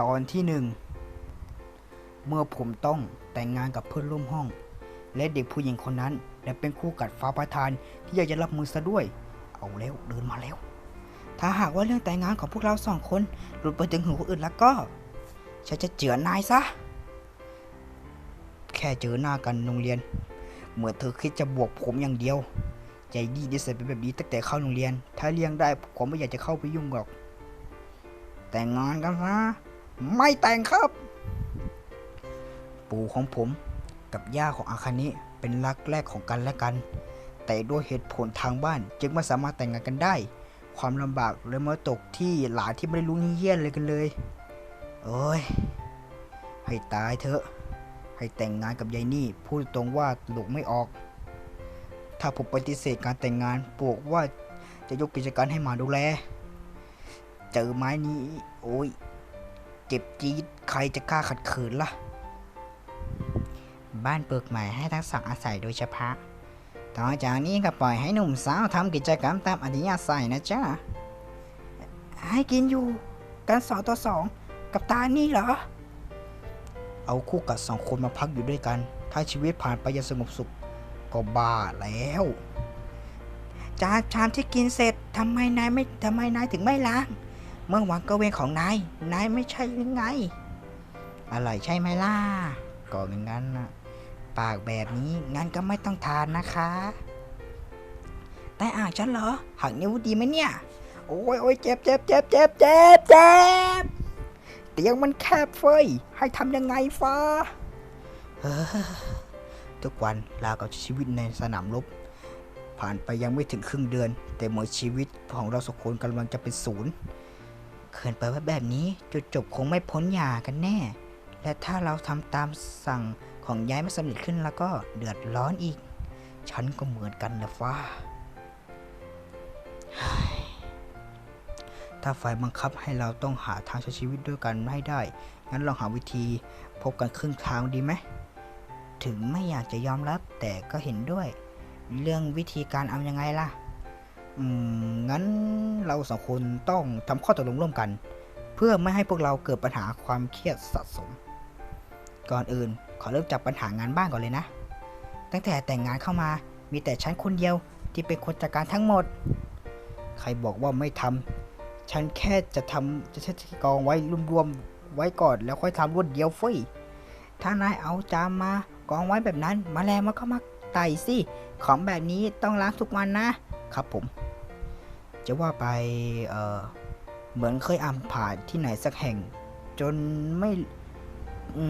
ตอนที่หนึ่งเมื่อผมต้องแต่งงานกับเพื่อนร่วมห้อง และเด็กผู้หญิงคนนั้นและเป็นคู่กัดฟ้าประธานที่อยากจะรับมือซะด้วย เอาแล้วเดินมาแล้ว ถ้าหากว่าเรื่องแต่งงานของพวกเราสองคนหลุดไปถึงหูคนอื่นแล้วก็ฉันจะเจือนายซะ แค่เจอหน้ากันโรงเรียน เหมือนเธอคิดจะบวกผมอย่างเดียว ใจดีดีเสร็จเป็นแบบนี้ตั้งแต่เข้าโรงเรียน ถ้าเลี้ยงได้ผมไม่อยากจะเข้าไปยุ่งหรอก แต่งงานกันนะ ไม่แต่งครับ ปู่ของผมกับย่าของอาคานิเป็นรักแรกของกันและกัน แต่ด้วยเหตุผลทางบ้านจึงไม่สามารถแต่งงานกันได้ ความลำบากเลยมาตกที่หลานที่ไม่ได้รู้เยี่ยนเลยกันเลยโอ้ยให้ตายเถอะ ให้แต่งงานกับยายนี่พูดตรงว่าหลูกไม่ออก ถ้าผมปฏิเสธการแต่งงานบอกว่าจะยกกิจการให้หมาดูแล เจอไม้นี้ โอ้ย เจ็บจี๊ดใครจะกล้าขัดขืนล่ะ บ้านเปิกใหม่ให้ทั้งสองอาศัยโดยเฉพาะ ต่อจากนี้ก็ปล่อยให้หนุ่มสาวทำกิจกรรมตามอัธยาศัยนะจ๊ะ ให้กินอยู่กันสองต่อสองกับตานี่เหรอ เอาคู่กัดสองคนมาพักอยู่ด้วยกัน ถ้าชีวิตผ่านไปอย่างสงบสุขก็บ้าแล้วจากชามที่กินเสร็จทำไมนายไม่ทำไมนายถึงไม่ล้าง เมื่อวานก็เวรของนาย นายไม่ใช่หรือไงอะไรใช่ไหมล่ะ ก็อย่างนั้นนะปากแบบนี้งั้นก็ไม่ต้องทานนะคะ แต่อ่างฉันเหรอ หักนิ้วดีไหมเนี่ย โอ้ยโอ้ยเจ็บเจ็บเจ็บเจ็บเจ็บเจ็บเตียงมันแคบเฟยให้ทำยังไงฟ้าทุกวันรากับชีวิตในสนามรบ ผ่านไปยังไม่ถึงครึ่งเดือน แต่เหมือชีวิตของเราสองคนกำลังจะเป็นศูนย์ เขินไปว่าแบบนี้จุดจบคงไม่พ้นหย่ากันแน่ และถ้าเราทำตามสั่งของย้ายไม่สำเร็จขึ้นแล้วก็เดือดร้อนอีก ฉันก็เหมือนกันนะฟ้าเฮ้ยถ้าไฟบังคับให้เราต้องหาทางใช้ชีวิตด้วยกันให้ได้ งั้นลองหาวิธีพบกันครึ่งทางดีไหม ถึงไม่อยากจะยอมรับแต่ก็เห็นด้วย เรื่องวิธีการเอายังไงล่ะ อืมงั้นเราสองคนต้องทำข้อตกลงร่วมกัน เพื่อไม่ให้พวกเราเกิดปัญหาความเครียดสะสม ก่อนอื่นขอเริ่มจากปัญหางานบ้านก่อนเลยนะ ตั้งแต่แต่งงานเข้ามามีแต่ฉันคนเดียวที่เป็นคนจัดการทั้งหมด ใครบอกว่าไม่ทำฉันแค่จะทำจะใช้กองไว้รวมๆไว้ก่อนแล้วค่อยทำรวดเดียวเฟ้ยถ้านายเอาจามมากองไว้แบบนั้นมแมลงมันก็มาไต่สิของแบบนี้ต้องล้างทุกวันนะครับผม จะว่าไปเเหมือนเคยอ่านผ่านที่ไหนสักแห่ง จนไม่อื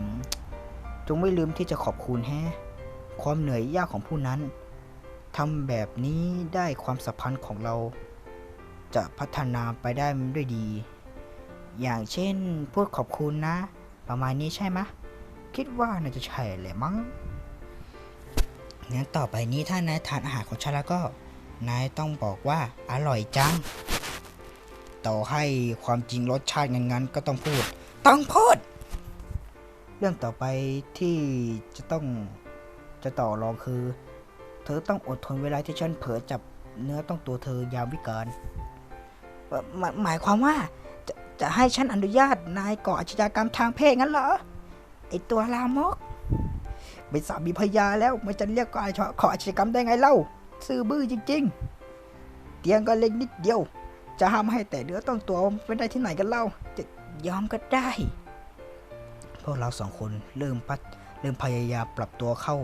มจงไม่ลืมที่จะขอบคุณแฮความเหนื่อยยากของผู้นั้นทำแบบนี้ได้ความสัมพันธ์ของเรา จะพัฒนาไปได้ด้วยดี อย่างเช่นพูดขอบคุณนะ ประมาณนี้ใช่ไหมคิดว่าน่าจะใช่แหละมั้งงั้นต่อไปนี้ถ้านายทานอาหารของฉันแล้วก็ นายต้องบอกว่าอร่อยจัง ต่อให้ความจริงรสชาติงั้นๆก็ต้องพูด ต้องพูด เรื่องต่อไปที่จะต้องจะต่อรองคือ เธอต้องอดทนเวลาที่ฉันเผลอจับเนื้อต้องตัวเธอยามวิกาลหมายหมายความว่าจะจะให้ฉันอนุญาตนายก่ออาชญากรรมทางเพศงั้นเหรอ ไอตัวลามกเป็นสามีภรรยาแล้วมันจะเรียกก่ออาชขออาชญากรรมได้ไงเล่า ซื่อบื้อจริง ๆ เตียงก็เล็กนิดเดียว จะห้ามให้แต่เนื้อต้องตัวไม่ได้ที่ไหนกันเล่า จะยอมก็ได้ พวกเราสองคนเริ่มพัดเริ่มพยายามปรับตัวเข้า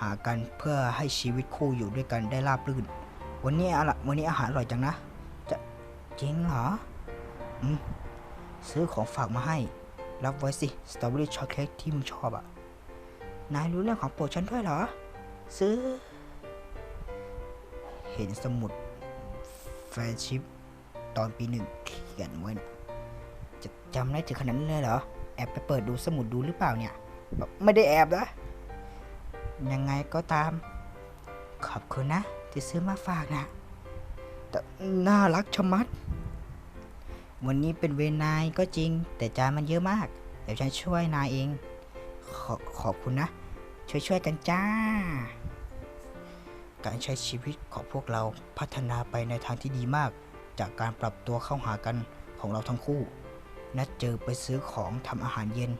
หากันเพื่อให้ชีวิตคู่อยู่ด้วยกันได้ราบรื่น วันนี้อะละวันนี้อาหารอร่อยจังนะ จะจริงเหรออืมซื้อของฝากมาให้ รับไว้สิสตรอเบอรี่ช็อกโกแลตที่มึงชอบอะนายรู้เรื่องของโปรดฉันด้วยเหรอ ซื้อ เห็นสมุดแฟนชิพตอนปีหนึ่งเขียนไว้จะจำได้ถึงขนาดนั้นเลยเหรอ แอบไปเปิดดูสมุดดูหรือเปล่าเนี่ย ไม่ได้แอบนะ ยังไงก็ตาม ขอบคุณนะ ที่ซื้อมาฝากนะ แต่น่ารักชะมัด วันนี้เป็นเวนายก็จริง แต่จานมันเยอะมาก เดี๋ยวฉันช่วยนายเอง ขอขอบคุณนะ ช่วยช่วยๆกันจ้า การใช้ชีวิตของพวกเราพัฒนาไปในทางที่ดีมาก จากการปรับตัวเข้าหากันของเราทั้งคู่ นัดเจอไปซื้อของทำอาหารเย็น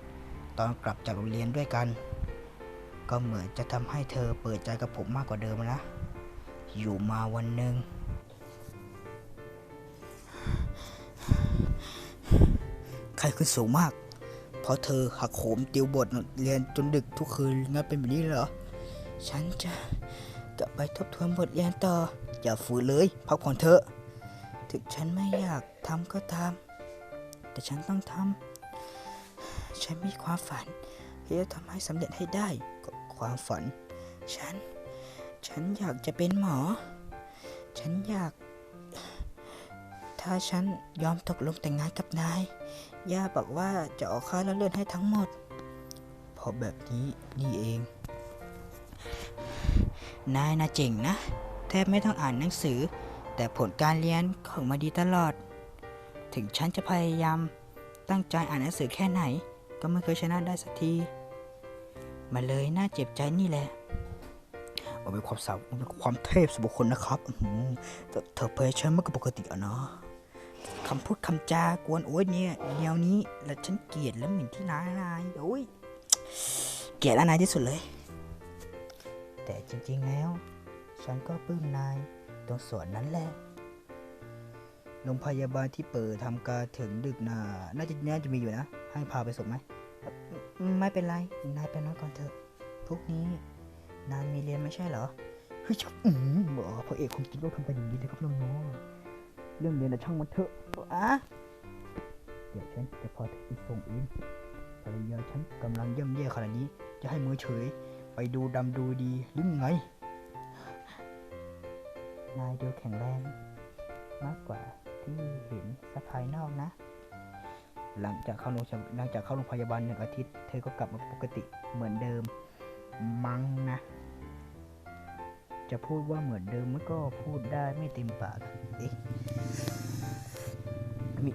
ตอนกลับจากโรงเรียนด้วยกัน ก็เหมือนจะทำให้เธอเปิดใจกับผมมากกว่าเดิมนะ อยู่มาวันหนึ่งไข้ขึ้นสูงมาก เพราะเธอหักโหมติวบทเรียนจนดึกทุกคืนงั้นเป็นแบบนี้เหรอ ฉันจะ กลับไปทบทวนบทเรียนต่อ อย่าฝืนเลย พักผ่อนเถอะ ถึงฉันไม่อยากทำก็ทำแต่ฉันต้องทำฉันมีความฝันที่จะทำให้สำเร็จให้ได้กับความฝัน ฉัน ฉันอยากจะเป็นหมอ ฉันอยาก ถ้าฉันยอมตกลงแต่งงานกับนาย ย่าบอกว่าจะออกค่าแล้วเลื่อนให้ทั้งหมดพราะแบบนี้นี่เอง นายนะเจ๋งนะ แทบไม่ต้องอ่านหนังสือ แต่ผลการเรียนของมาดีตลอด ถึงฉันจะพยายาม ตั้งใจอ่านหนังสือแค่ไหน ก็ไม่เคยชนะได้สักที มาเลยน่าเจ็บใจนี่แหละมันเป็นความสาวมันเป็นความเทพส่วนบุคคลนะครับอื้อเธอเพยฉันมากกว่าปกติอะเนาะคำพูดคำจากวนโอ้ยเนี่ยแนวนี้ แล้วฉันเกลียดและหมิ่นที่นายนายโอ้ยเกลียดและนายที่สุดเลย แต่จริงๆแล้ว ฉันก็ปลื้มนายตรงส่วนนั้นแหละโรงพยาบาลที่เปิดทำการถึงดึกนาน่าจะน่าจะมีอยู่นะ ให้พาไปส่งไหม ไม่เป็นไร นายไปนอนก่อนเถอะพวกนี้ นายมีเรียนไม่ใช่เหรอ เฮ้ยชักอืมบอกพระเอกคนกินต้องทำไปอย่างนี้เลยครับน้องๆเรื่องเรียนนะช่างมันเถอะอะเดี๋ยวฉันจะพาเธอไปส่งเองภรรยาฉันกำลังย่ำแย่ขนาดนี้ จะให้มือเฉย ไปดูดำดูดีหรือไง นายดูแข็งแรง มากกว่าที่เห็นสะภายนอกนะ หลังจากเข้าโรงพยาบาลหลังจากเข้าโรงพยาบาลหนึ่งอาทิตย์ เธอก็กลับมาปกติเหมือนเดิม มั้งนะ จะพูดว่าเหมือนเดิมมันก็พูดได้ไม่เต็มปากเอ๊ะมี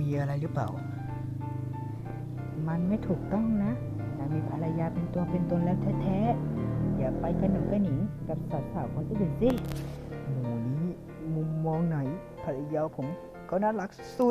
มีอะไรหรือเปล่า มันไม่ถูกต้องนะามีภรรยาเป็นตัวเป็นตนแล้วแท้ๆ อย่าไปกระหนุ่ำกระหนิงกับสาวสาวๆคนอื่นสิหมูนี้มุมมองไหนภรรยาผมก็น่ารักสุด